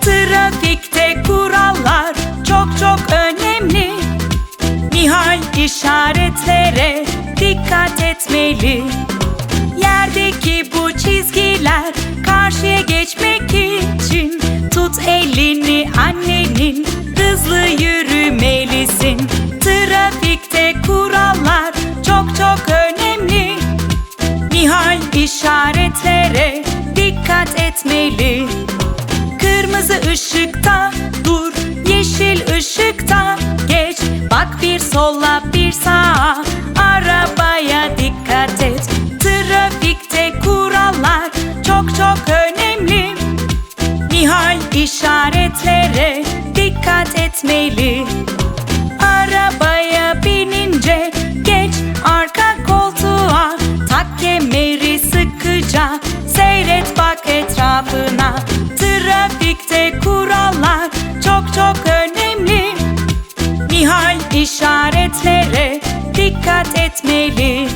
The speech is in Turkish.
Trafikte kurallar çok çok önemli. Nihal işaretlere dikkat etmeli. Yerdeki bu çizgiler karşıya geçmek için tut elini annenin hızlı yürü. Nihal işaretlere dikkat etmeli. Kırmızı ışıkta dur, yeşil ışıkta geç. Bak bir sola bir sağa, arabaya dikkat et. Trafikte kurallar çok çok önemli. Nihal işaretlere dikkat etmeli sıkıca seyret bak etrafına. Trafikte kurallar çok çok önemli. Nihal işaretlere dikkat etmeli